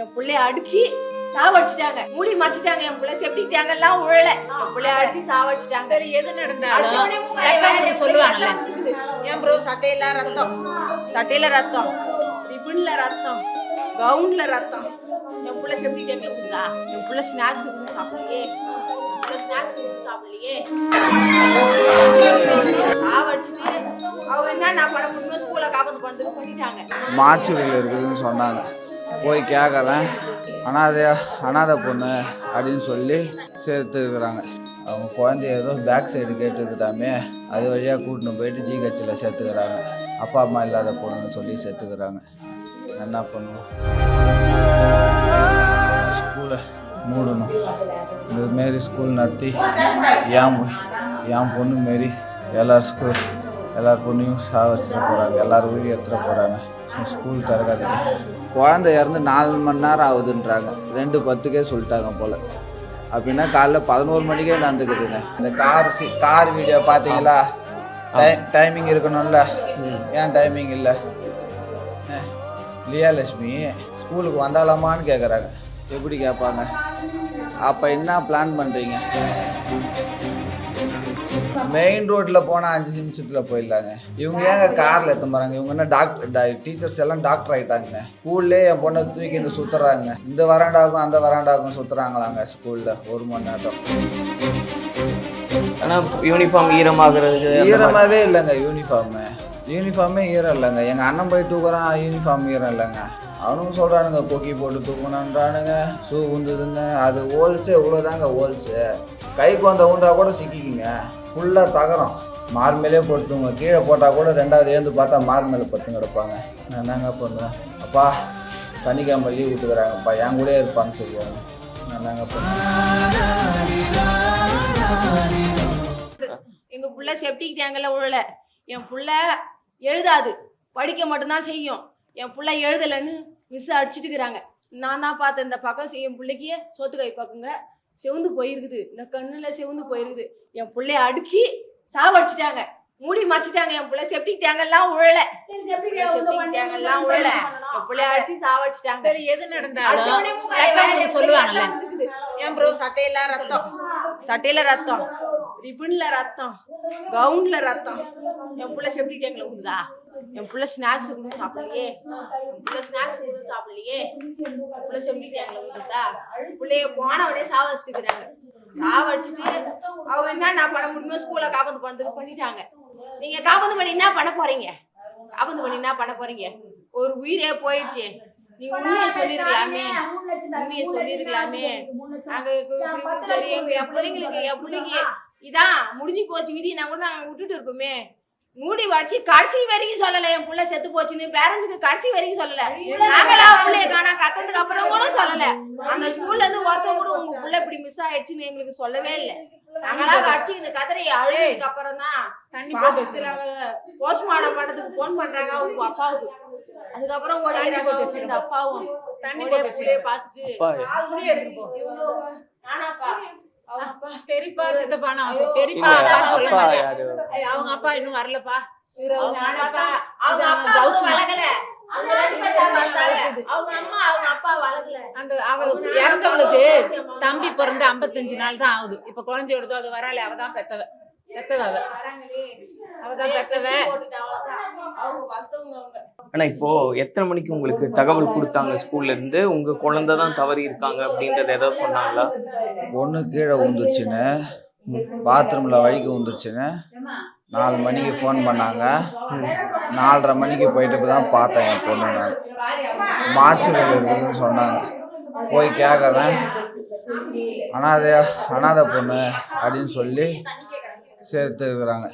என் பிள்ளைய அடிச்சு சாவடிச்சிட்டாங்க. மூடி மறைச்சிட்டாங்க என் பிள்ளை செப்டிக் டேங்க் எல்லாம் உழல. என் பிள்ளைய அடிச்சு சாவடிச்சிட்டாங்க. சரி எது நடந்தாலும் சொல்லுவாங்கல்ல. ஏன் ப்ரோ சட்டையில ரத்தம்? சட்டையில ரத்தம். ரிபன்ல ரத்தம். கவுன்ல ரத்தம். என் புள்ள செப்டி டேங்க்ல இருக்குதா என் புள்ள ஸ்நாக்ஸ் எதுவும் சாப்பிடலையே. ஸ்நாக்ஸ் எதுவும் சாப்பிடலையே. சாவடிச்சிட்டு அவங்க என்ன நான் பண்ண முடியுமோ ஸ்கூல்ல காப்பாத்து பண்ணதுக்கு பண்ணிட்டாங்க மாச்சுரியில் இருக்குதுன்னு சொன்னாங்க. போய் கேட்குறேன் அனாதையா அனாதை பொண்ணு அப்படின்னு சொல்லி சேர்த்துருக்குறாங்க. அவங்க குழந்தைய ஏதோ பேக் சைடு கேட்டுக்கிட்டாமே அது வழியாக கூட்டின்னு போயிட்டு ஜிஹெச்சில் சேர்த்துக்கிறாங்க. அப்பா அம்மா இல்லாத பொண்ணுன்னு சொல்லி சேர்த்துக்கிறாங்க. என்ன பண்ணுவோம்? ஸ்கூலை மூடணும். இதுமாரி மாரி ஸ்கூல் நடத்தி ஏன் என் பொண்ணு மாரி எல்லா ஸ்கூல் எல்லா பொண்ணையும் சாவடிச்சிட போகிறாங்க எல்லார் உயிர் எடுத்துகிட்டு போகிறாங்க ஸ்கூல் திறக்காதுங்க. குழந்தை இறந்து நாலு மணி நேரம் ஆகுதுன்றாங்க. ரெண்டு பத்துக்கே சொல்லிட்டாங்க போல். அப்படின்னா காலைல பதினோரு மணிக்கே நடந்துக்குதுங்க. இந்த கார் சி கார் வீடியோ பார்த்தீங்களா? டை டைமிங் இருக்கணும்ல. ஏன் டைமிங் இல்லை? லியாலட்சுமி ஸ்கூலுக்கு வந்தாலாமான்னு கேட்குறாங்க எப்படி கேட்பாங்க? அப்போ என்ன பிளான் பண்ணுறீங்க மெயின் ரோட்டில் போனால் அஞ்சு நிமிஷத்தில் போயிடலாங்க. இவங்க ஏங்க காரில் எடுத்து போகிறாங்க இவங்க என்ன டாக்டர் டீச்சர்ஸ் எல்லாம் டாக்டர் ஆகிட்டாங்க ஸ்கூல்லே என் பொண்ணை தூக்கிட்டு சுற்றுறாங்க இந்த வராண்டாவுக்கும் அந்த வராண்டாவுக்கும் சுற்றுறாங்களாங்க ஸ்கூலில் ஒரு மணி நேரம். ஆனா யூனிஃபார்ம் ஈரமாகிறது. ஈரமாகவே இல்லைங்க யூனிஃபார்மு யூனிஃபார்மே ஈரம் இல்லைங்க. எங்கள் அண்ணன் போய் தூக்குறான் யூனிஃபார்ம் ஈரம் இல்லைங்க. அவனும் சொல்கிறானுங்க கொக்கி போட்டு தூக்கணுன்றானுங்க ஷூ உந்துதுன்னு அது ஓல்ச்சு இவ்வளோதாங்க ஓல்ச்சு. கைக்கு வந்த உண்டா கூட சிக்கிக்குங்க. ஃபுல்லாக தகரம். மார்மேலே போட்டுங்க கீழே போட்டால் கூட ரெண்டாவது ஏந்து பார்த்தா மார்மேலே பட்டுங்க கிடப்பாங்க. நான் என்னங்க பண்ணுவேன்? அப்பா சனிக்கிழமை லீவ் விட்டுக்கிறாங்கப்பா. என் கூடயே இருப்பான்னு சொல்லுவாங்க. நான் என்னங்க பண்ணுவேன்? எங்கள் புள்ள செப்டிக் டேங்கில் உழல. என் புள்ள எழுதாது. படிக்க மட்டும்தான் செய்யும். என் புள்ள எழுதலைன்னு மிஸ் அடிச்சிட்டு இருக்கிறாங்க நான் தான் பார்த்தேன் இந்த பக்கம் என் பிள்ளைக்கு சோத்து கை பக்கங்க. செவுந்து போயிருக்குது. இந்த கண்ணுல செவுந்து போயிருக்குது. என் புள்ளைய அடிச்சு சாவடிச்சிட்டாங்க. மூடி மறைச்சிட்டாங்க என் புள்ள செப்டிக் டேங்க் எல்லாம் உழல. செப்டிக் டேங்க் எல்லாம் உழல. என் புள்ளைய அடிச்சு சாவடிச்சிட்டாங்க. சரி எது நடந்தாலும் சொல்லுவாங்கல்ல. ஏன் ப்ரோ சட்டையில ரத்தம். சட்டையில ரத்தம். ரிபன்ல ரத்தம். கவுன்ல ரத்தம். என் புள்ள செப்டி டேங்க்ல இருக்குதா என் புள்ள ஸ்நாக்ஸ் எதுவும் சாப்பிடலையே. என் புள்ள ஸ்நாக்ஸ் எதுவும் சாப்பிடலையே. என் புள்ள செப்டி பிள்ளைய போனவனே சாவடிச்சுட்டுக்கிறாங்க. சாவடிச்சிட்டு அவங்க என்ன நான் பண்ண முடியுமோ ஸ்கூல்ல காப்பந்து பண்ணதுக்கு பண்ணிட்டாங்க. நீங்க காப்பந்து பண்ணி என்ன பண்ண போறீங்க? காப்பந்து பண்ணி என்ன பண்ண போறீங்க? ஒரு உயிரே போயிடுச்சு. நீங்க உண்மையை சொல்லிருக்கலாமே உண்மையை சொல்லிருக்கலாமே நாங்க இப்படி சரி என் பிள்ளைங்களுக்கு என் பிள்ளைங்க இதான் முடிஞ்சு போச்சு. விதி நான் கூட நாங்க விட்டுட்டு இருப்போமே. மூடி வடிச்சு கடைசி வரைக்கும் சொல்லல என் புள்ள செத்து போச்சுன்னு பேரண்ட்ஸுக்கு கடைசி வரைக்கும் சொல்லல. நாங்களா புள்ளைய காணா கத்ததுக்கு அப்புறம் கூட சொல்லல. அந்த ஸ்கூல்ல இருந்து ஒருத்தன் கூட உங்க புள்ள இப்படி மிஸ் ஆயிடுச்சுன்னு எங்களுக்கு சொல்லவே இல்லை. நாங்களா கடிச்சு இந்த கதிரை அழுதுக்கு அப்புறம் தான் போஸ்ட்மார்ட்டம் பண்ணதுக்கு போன் பண்றாங்க உங்க அப்பாவுக்கு. அதுக்கப்புறம் இந்த அப்பாவும். பார்த்துட்டு நானாப்பா. பெரியப்பா அவங்க அப்பா இன்னும் வரலப்பா. அவங்க தம்பி பிறந்து 55 நாள் தான் ஆகுது. இப்ப குழந்தையோடதோ அது வராளே அவ தான் பெத்தவ. ஆனா இப்போ எத்தனை மணிக்கு உங்களுக்கு தகவல் கொடுத்தாங்க ஸ்கூல்ல இருந்து? உங்க குழந்தை தான் தவறி இருக்காங்க அப்படின்றத ஏதோ சொன்னாங்களா? பொண்ணு கீழே விழுந்துருச்சுன்னு பாத்ரூமில் வழிக்கு விழுந்துருச்சுன்னு நாலு மணிக்கு ஃபோன் பண்ணாங்க. நாலரை மணிக்கு போயிட்டு தான் பார்த்தேன் என் பொண்ணு நான். மாச்சுரியில் இருக்குதுன்னு சொன்னாங்க. போய் கேட்குறேன் அனாதை அனாதை பொண்ணு அப்படின்னு சொல்லி சேர்த்துருக்குறாங்க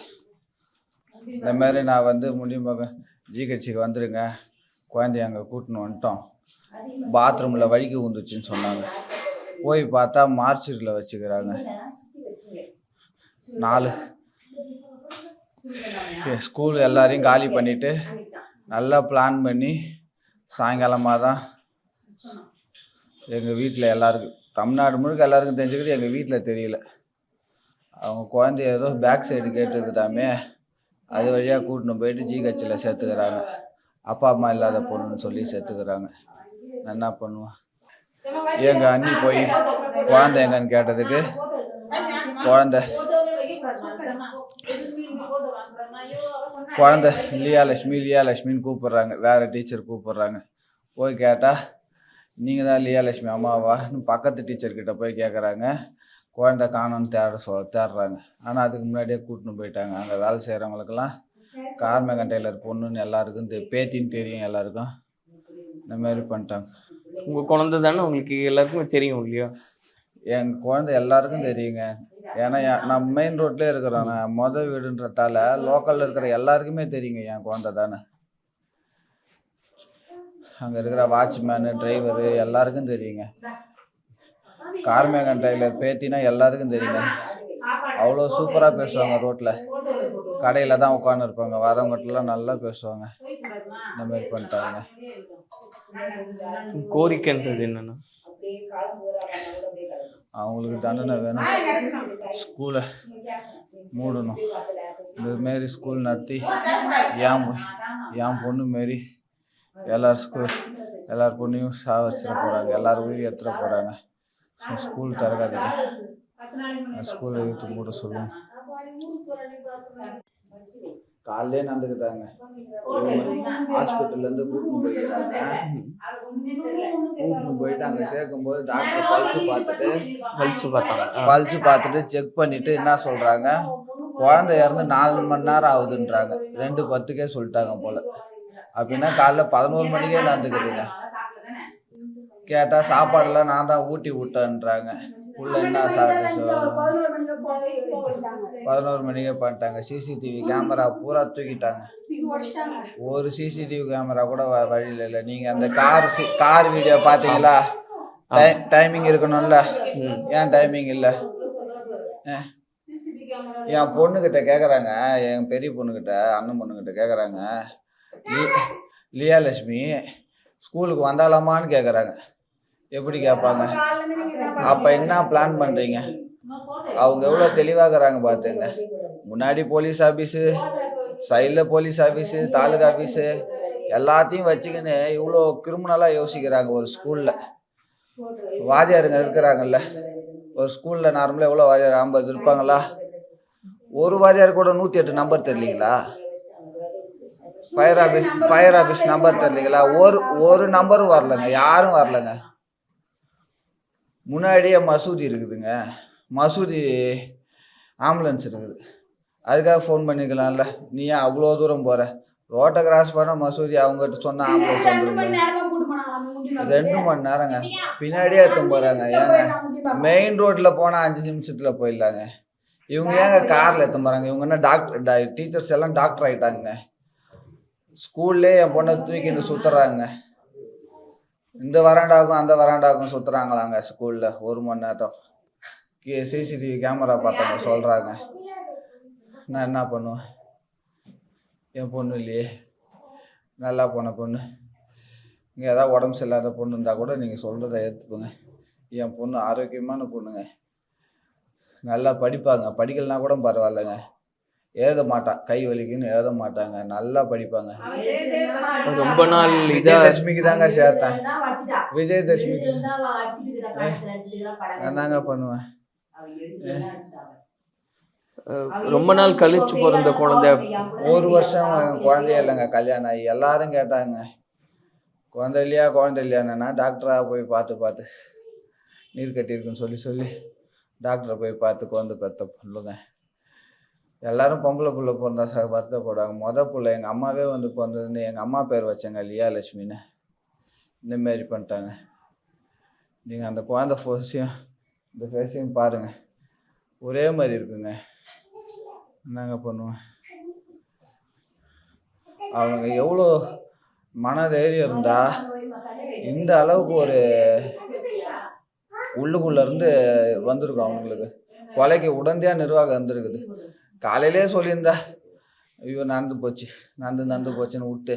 இந்த மாதிரி நான் வந்து முடியும் ஜிஹெச்சுக்கு வந்துடுங்க குழந்தைய அங்கே கூட்டின்னு வந்துட்டோம். பாத்ரூமில் வழிக்கு விழுந்துச்சுன்னு சொன்னாங்க. போய் பார்த்தா மார்ச்சரியில் வச்சுக்கிறாங்க. நாலு. ஸ்கூல் எல்லாரையும் காலி பண்ணிவிட்டு நல்லா பிளான் பண்ணி சாயங்காலமாக தான் எங்கள் வீட்டில் எல்லாருக்கும் தமிழ்நாடு முழுக்க எல்லாருக்கும் தெரிஞ்சுக்கிட்டு எங்கள் வீட்டில் தெரியல. அவங்க குழந்தைய ஏதோ பேக் சைடு கேட்டுக்குதாமே அது வழியாக கூட்டின்னு போயிட்டு ஜிஹெச்சில் சேர்த்துக்கிறாங்க. அப்பா அம்மா இல்லாத பொண்ணுன்னு சொல்லி சேர்த்துக்கிறாங்க. நான் என்ன பண்ணுவேன்? எங்கள் அண்ணி போய் குழந்தை எங்கன்னு கேட்டதுக்கு குழந்த குழந்த லியா லட்சுமி லியா லட்சுமின்னு கூப்பிட்றாங்க. வேறு டீச்சர் கூப்பிட்றாங்க. போய் கேட்டால் நீங்கள் தான் லியா லட்சுமி அம்மாவான்னு பக்கத்து டீச்சர்கிட்ட போய் கேட்குறாங்க குழந்தை காணோன்னு தேட சொ தேடுறாங்க. ஆனால் அதுக்கு முன்னாடியே கூட்டின்னு போயிட்டாங்க. அங்கே வேலை செய்கிறவங்களுக்கெல்லாம் கார்மேகன் டெய்லர் பொண்ணுன்னு எல்லாருக்கும் தெ பேத்தின்னு தெரியும் எல்லாருக்கும். இந்த மாதிரி பண்ணிட்டாங்க. உங்க குழந்தை தானே உங்களுக்கு எல்லாருக்குமே தெரியும் இல்லையா? எங்கள் குழந்தை எல்லாருக்கும் தெரியுங்க. ஏன்னா நான் மெயின் ரோட்லேயே இருக்கிறேன். நான் மொதல் வீடுன்றதால லோக்கலில் இருக்கிற எல்லாருக்குமே தெரியுங்க என் குழந்தை தானே. அங்கே இருக்கிற வாட்ச்மேனு டிரைவரு எல்லாருக்கும் தெரியுங்க. கார்மேகன் டெய்லர் பேத்தினா எல்லாருக்கும் தெரியுங்க. அவ்வளோ சூப்பராக பேசுவாங்க ரோட்டில் கடையில் தான் உட்காந்துருப்பாங்க வரவங்கட்டெல்லாம் நல்லா பேசுவாங்க. இந்த மாதிரி பண்ணிட்டாங்க. கோரிக்கைன்றது என்னன்னா? அவங்களுக்கு தண்டனை வேணும். ஸ்கூலை மூடணும். இந்த மாரி ஸ்கூல் நடத்தி என் பொ- என் பொண்ணு மாரி எல்லார் ஸ்கூல் எல்லார் பொண்ணையும் சாவடிச்சிட போகிறாங்க எல்லார் உயிர் எடுத்துட போகிறாங்க ஸோ ஸ்கூல் திறக்காதீங்க ஸ்கூலை இழுத்து மூட சொல்லுவோம் காலையிலே நடந்துக்கிட்டாங்க ஹாஸ்பிட்டல்லேருந்து கூட்டின்னு போயிருக்காங்க கூட்டின்னு போயிட்டு அங்கே சேர்க்கும்போது டாக்டர் பல்ஸ் பார்த்துட்டு பல்ஸ் பார்த்தாங்க ஆ. பல்ஸ் பார்த்துட்டு செக் பண்ணிட்டு என்ன சொல்றாங்க? குழந்தை இறந்து நாலு மணி நேரம் ஆகுதுன்றாங்க. ரெண்டு பத்துக்கே சொல்லிட்டாங்க போல. அப்படின்னா காலைல பதினோரு மணிக்கே நடந்துக்குதுங்க. கேட்டா சாப்பாடுலாம் நான் தான் ஊட்டி விட்டேன்றாங்க. உள்ள என்ன சாப்பிட்டு பதினோரு மணிக்கே பண்ணிட்டாங்க. சிசிடிவி கேமரா பூரா தூக்கிட்டாங்க. ஒரு சிசிடிவி கேமரா கூட வ- வழியில இல்லை. நீங்க அந்த கார் கார் வீடியோ பாத்தீங்களா? டைமிங் இருக்கணும்ல. ஏன் டைமிங் இல்லை? என் பொண்ணுகிட்ட கேட்குறாங்க என் பெரிய பொண்ணுகிட்ட அண்ணன் பொண்ணுகிட்ட கேட்குறாங்க லியா லட்சுமி ஸ்கூலுக்கு வந்தாலாமான்னு கேட்குறாங்க எப்படி கேட்பாங்க? அப்போ என்ன பிளான் பண்ணுறீங்க அவங்க எவ்வளோ தெளிவாகிறாங்க பார்த்துங்க. முன்னாடி போலீஸ் ஆஃபீஸு சைடில் போலீஸ் ஆஃபீஸு தாலுகா ஆஃபீஸு எல்லாத்தையும் வச்சுக்கின்னு இவ்வளோ கிரிமினலாக யோசிக்கிறாங்க ஒரு ஸ்கூலில் வாத்தியாருங்க இருக்கிறாங்கல்ல. ஒரு ஸ்கூலில் நார்மலாக எவ்வளோ வாத்தியார்? ஐம்பது இருப்பாங்களா? ஒரு வாத்தியார் கூட நூற்றி எட்டு number தெரியலீங்களா fire office fire office number தெரியலீங்களா ஒரு ஒரு நம்பரும் வரலங்க யாரும் வரலங்க. முன்னாடியே மசூதி இருக்குதுங்க. மசூதி ஆம்புலன்ஸ் இருக்குது. அதுக்காக ஃபோன் பண்ணிக்கலாம்ல. நீ ஏன் அவ்வளோ தூரம் போகிற ரோட்டை கிராஸ் பண்ண மசூதி அவங்ககிட்ட சொன்ன ஆம்புலன்ஸ் வந்துருங்க. ரெண்டு மணி நேரங்க. பின்னாடியே எடுத்து போகிறாங்க ஏங்க மெயின் ரோட்டில் போனால் அஞ்சு நிமிஷத்தில் போயிடலாங்க. இவங்க ஏங்க காரில் எடுத்து போகிறாங்க இவங்க என்ன டாக்டர் டீச்சர்ஸ் எல்லாம் டாக்டர் ஆகிட்டாங்க ஸ்கூல்லே என் பொண்ணை தூக்கிட்டு சுற்றுறாங்க இந்த வராண்டாவுக்கும் அந்த வராண்டாவுக்கும் சுற்றுறாங்களாங்க ஸ்கூலில் ஒரு மணி நேரம். சிசிடிவி கேமரா பார்த்தாங்க சொல்கிறாங்க நான் என்ன பண்ணுவேன்? என் பொண்ணு இல்லையே. நல்லா போன பொண்ணு. இங்கே ஏதாவது உடம்பு சரியில்லாத பொண்ணு இருந்தால் கூட நீங்கள் சொல்கிறத ஏற்றுப்புங்க என் பொண்ணு ஆரோக்கியமான பொண்ணுங்க. நல்லா படிப்பாங்க. படிக்கலைன்னா கூட பரவாயில்லைங்க. எழுத மாட்டா கை வலிக்குன்னு எழுத மாட்டாங்க நல்லா படிப்பாங்க. ரொம்ப நாள் விஜயதசமிக்கு தாங்க சேர்த்தேன். விஜயதசமிக்கு என்னங்க பண்ணுவேன்? ரொம்ப நாள் கழிச்சு பிறந்த குழந்தை. ஒரு வருஷம் குழந்தையே இல்லைங்க கல்யாணம் ஆகி. எல்லாரும் கேட்டாங்க குழந்தை இல்லையா குழந்தை இல்லையானா டாக்டராக போய் பார்த்து பார்த்து நீர் கட்டியிருக்குன்னு சொல்லி சொல்லி டாக்டரை போய் பார்த்து குழந்தை பெத்த பிள்ளைங்க எல்லாரும் பொம்பளை புள்ள பிறந்தா ச வருத்தப்படுவாங்க. மொதல் புள்ள எங்கள் அம்மாவே வந்து பிறந்ததுன்னு எங்கள் அம்மா பேர் வச்சாங்க லியா லட்சுமின்னு. இந்தமாரி பண்ணிட்டாங்க. நீங்கள் அந்த குழந்தை ஃபோஸையும் இந்த ஃபேஸையும் பாருங்கள் ஒரே மாதிரி இருக்குங்க. என்னங்க பண்ணுவேன் அவங்க எவ்வளோ மனதைரியம் இருந்தா இந்த அளவுக்கு ஒரு உள்ளுக்குள்ளேருந்து வந்திருக்கும் அவங்களுக்கு. கொலைக்கு உடந்தையாக நிர்வாகம் இருந்திருக்குது காலையிலே சொல்லியிருந்தா ஐயோ நடந்து போச்சு நடந்து நடந்து போச்சுன்னு விட்டு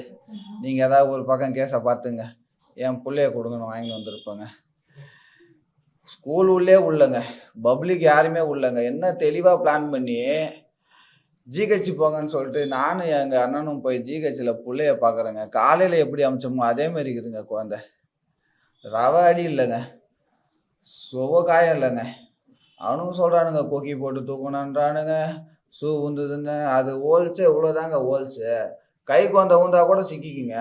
நீங்கள் ஏதாவது ஒரு பக்கம் கேஸை பார்த்துங்க. என் பிள்ளைய கொடுங்கன்னு வாங்கிட்டு வந்திருப்பேங்க. ஸ்கூல் உள்ளே உள்ளங்க. பப்ளிக் யாருமே உள்ளங்க. என்ன தெளிவாக பிளான் பண்ணி ஜிஹெச் போங்கன்னு சொல்லிட்டு நானும் எங்கள் அண்ணனும் போய் ஜிஹெச்சில் பிள்ளைய பார்க்குறேங்க. காலையில் எப்படி அமிச்சோமோ அதே மாதிரி இருக்குதுங்க குழந்த. ரவை அடி இல்லைங்க. சுவ காயம் இல்லைங்க. அவனுங்க சொல்கிறானுங்க கொக்கி போட்டு தூக்கணுன்றானுங்க. ஷூ உந்துதுன்னு அது ஓல்ஸு இவ்வளோதாங்க ஓல்ஸு கைக்கு வந்த ஊந்தா கூட சிக்கிக்குங்க.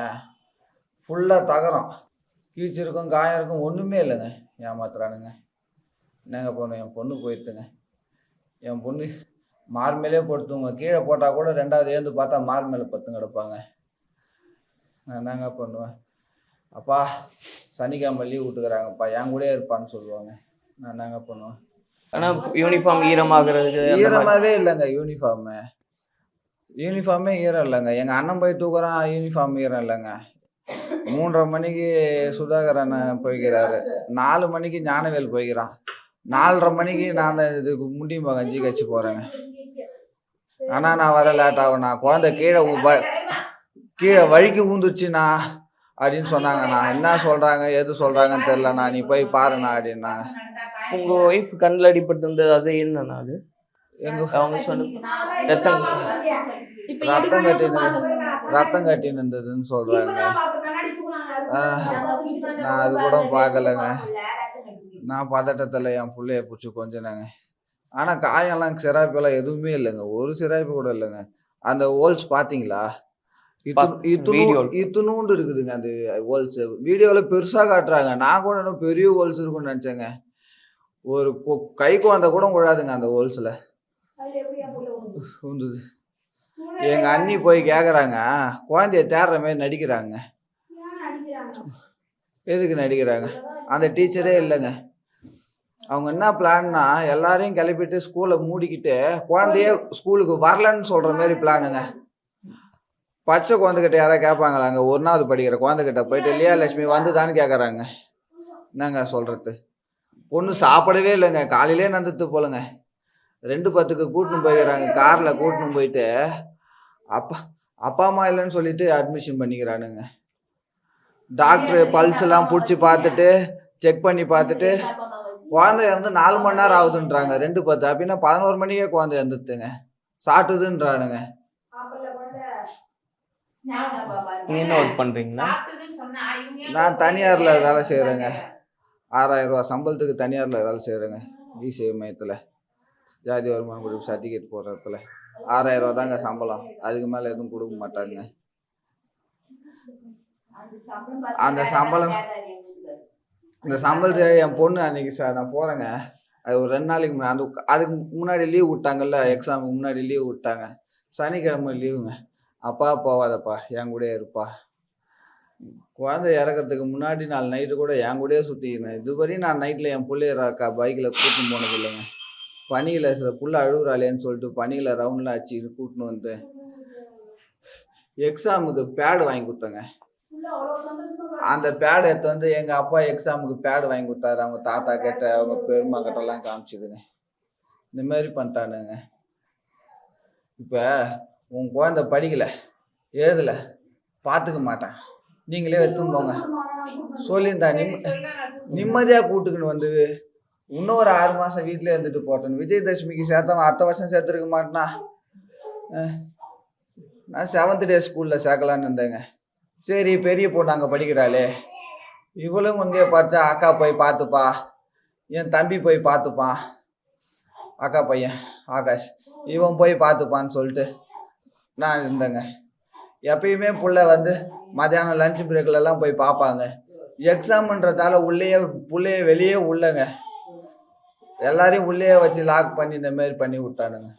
ஃபுல்லாக தகரம். கீச்சிருக்கும் காயம் இருக்கும் ஒன்றுமே இல்லைங்க. ஏமாத்துறானுங்க. என்னங்க பொண்ணு? என் பொண்ணு போயிடுத்துங்க என் பொண்ணு மார் மேலே கீழே போட்டால் கூட ரெண்டாவது ஏந்து பார்த்தா மார் மேலே பத்து கிடப்பாங்க. நான் என்னங்க பண்ணுவேன்? அப்பா சனிக்கிழமை லீவ் விட்டுக்கிறாங்கப்பா. என் கூடயே இருப்பான்னு சொல்லுவாங்க. நான் என்னங்க பண்ணுவேன்? ஆனா யூனிஃபார்ம் ஈரமாகிறது ஈரமாவே இல்லைங்க யூனிஃபார்மு யூனிஃபார்மே ஈரம் இல்லைங்க. எங்கள் அண்ணன் போய் தூக்குறான் யூனிஃபார்ம் ஈரம் இல்லைங்க. மூன்றரை மணிக்கு சுதாகர் அண்ணன் போய்க்கிறாரு. நாலு மணிக்கு ஞானவேல் போய்க்கிறான். நாலரை மணிக்கு நான் இதுக்கு முண்டி மகன் ஜிஹெச் போறேங்க. ஆனால் நான் வர லேட் ஆகும் நான் குழந்தை கீழே வ- கீழே வழிக்கு ஊந்துருச்சுண்ணா. அப்படின்னு சொன்னாங்கண்ணா என்ன சொல்கிறாங்க எது சொல்கிறாங்கன்னு தெரிலண்ணா நீ போய் பாருண்ணா அப்படின்னாங்க உங்க ஒய்ஃப் கண்ணில் அடிபட்டு இருந்தது அது என்னன்னா அது? எங்கள் அவங்க சொன்ன ரத்தம் ரத்தம் பாத்துக்கணும். ரத்தம் கட்டின்னு இருந்ததுன்னு சொல்றாங்க. நான் அது கூட பார்க்கலங்க. நான் பதட்டத்தில் என் பிள்ளைய பிடிச்சி கொஞ்சினாங்க. ஆனால் காயம்லாம் சிராய்ப்பெல்லாம் எதுவுமே இல்லைங்க. ஒரு சிராய்ப்பு கூட இல்லைங்க. அந்த ஹோல்ஸ் பார்த்தீங்களா. இத்துணூண்டு இருக்குதுங்க அந்த ஹோல்ஸ் வீடியோவில் பெருசாக காட்டுறாங்க. நான் கூட இன்னும் பெரிய ஹோல்ஸ் இருக்கும்னு நினச்சேங்க. ஒரு கொ- கை குழந்தை கூட விழாதுங்க அந்த ஹோல்ஸில் உந்துது எங்க அண்ணி போய் கேக்குறாங்க. குழந்தைய தேடுற மாதிரி நடிக்கிறாங்க. எதுக்கு நடிக்கிறாங்க? அந்த டீச்சரே இல்லைங்க. அவங்க என்ன பிளான்னா எல்லாரையும் கிளப்பிட்டு ஸ்கூலை மூடிக்கிட்டு குழந்தைய ஸ்கூலுக்கு வரலன்னு சொல்ற மாதிரி பிளானுங்க பச்சை குழந்தைகிட்ட யாராவது கேட்பாங்களாங்க ஒன்றாவது படிக்கிற குழந்தைகிட்ட போயிட்டு இல்லையா லட்சுமி வந்துதான்னு கேட்குறாங்க என்னங்க சொல்றது? பொண்ணு சாப்பிடவே இல்லைங்க. காலையிலே நந்துட்டு போலங்க. ரெண்டு பத்துக்கு கூட்டின்னு போய்க்கிறாங்க. காரில் கூட்டின்னு போயிட்டு அப்பா அப்பா அம்மா இல்லைன்னு சொல்லிட்டு அட்மிஷன் பண்ணிக்கிறானுங்க. டாக்டர் பல்ஸ் எல்லாம் பிடிச்சி பார்த்துட்டு செக் பண்ணி பார்த்துட்டு குழந்தை இறந்து நாலு மணி நேரம் ஆகுதுன்றாங்க. ரெண்டு பத்து அப்படின்னா பதினோரு மணிக்கே குழந்தை இறந்துட்டுங்க சாட்டுதுன்றானுங்க. நீங்க என்ன ஒர்க் பண்றீங்களா? நான் தனியார்ல வேலை செய்கிறேங்க ஆறாயிரம் ரூபா சம்பளத்துக்கு தனியாரில் வேலை செய்கிறேங்க இசேவை மையத்தில். ஜாதி வருமானம் கொடுப்பு சர்டிஃபிகேட் போடுற இடத்துல. ஆறாயிரம் ரூபா தாங்க சம்பளம். அதுக்கு மேலே எதுவும் கொடுக்க மாட்டாங்க. அந்த சம்பளம் இந்த சம்பளத்தை என் பொண்ணு அன்னைக்கு சார் நான் போகிறேங்க அது ஒரு ரெண்டு நாளைக்கு முன்னாடி அந்த அதுக்கு முன்னாடி லீவ் விட்டாங்கல்ல எக்ஸாமுக்கு முன்னாடி லீவ் விட்டாங்க. சனிக்கிழமை லீவுங்க அப்பா போவாதப்பா என் கூடயே இருப்பா. குழந்தை இறக்கறதுக்கு முன்னாடி நாலு நைட்டு கூட என் கூடயே சுற்றிக்கிறேன் இதுவரையும் நான் நைட்டில் என் பிள்ளைய பைக்கில் கூட்டின்னு போனது இல்லைங்க. பனியில் சில புள்ள அழுகுறாளேன்னு சொல்லிட்டு பனியில் ரவுண்டில் அடிச்சு கூட்டின்னு வந்து எக்ஸாமுக்கு பேடு வாங்கி கொடுத்தேங்க. அந்த பேடு எடுத்து வந்து எங்கள் அப்பா எக்ஸாமுக்கு பேடு வாங்கி கொடுத்தாரு. அவங்க தாத்தா கிட்ட அவங்க பெருமா கிட்டலாம் காமிச்சிதுங்க. இந்த மாதிரி பண்ணிட்டானுங்க. இப்போ உன் குழந்தை படிக்கல எழுதலை பார்த்துக்க மாட்டேன். நீங்களே எடுத்துன்னு போங்க. சொல்லியிருந்தா நிம் நிம்மதியாக கூட்டுக்குன்னு வந்து இன்னும் ஒரு ஆறு மாதம் வீட்டிலே இருந்துட்டு போட்டேன். விஜயதசமிக்கு சேர்த்தவன் அடுத்த வருஷம் சேர்த்துருக்க மாட்டேனா? நான் செவன்த் டே ஸ்கூலில் சேர்க்கலான்னு இருந்தேங்க. சரி பெரிய பொண்ணு அங்கே படிக்கிறாளே. இவளும் இங்கே படித்தா அக்கா போய் பார்த்துப்பா. என் தம்பி போய் பார்த்துப்பான். அக்கா பையன் ஆகாஷ் இவன் போய் பார்த்துப்பான்னு சொல்லிட்டு நான் இருந்தேங்க. எப்பயுமே புள்ள வந்து மத்தியானம் லஞ்ச் பிரேக்லலாம் போய் பார்ப்பாங்க எக்ஸாம்ன்றதால உள்ளேயே பிள்ளைய வெளியே உள்ளங்க. எல்லாரையும் உள்ளேயே வச்சு லாக் பண்ணி இந்த மாதிரி பண்ணி விட்டானுங்க.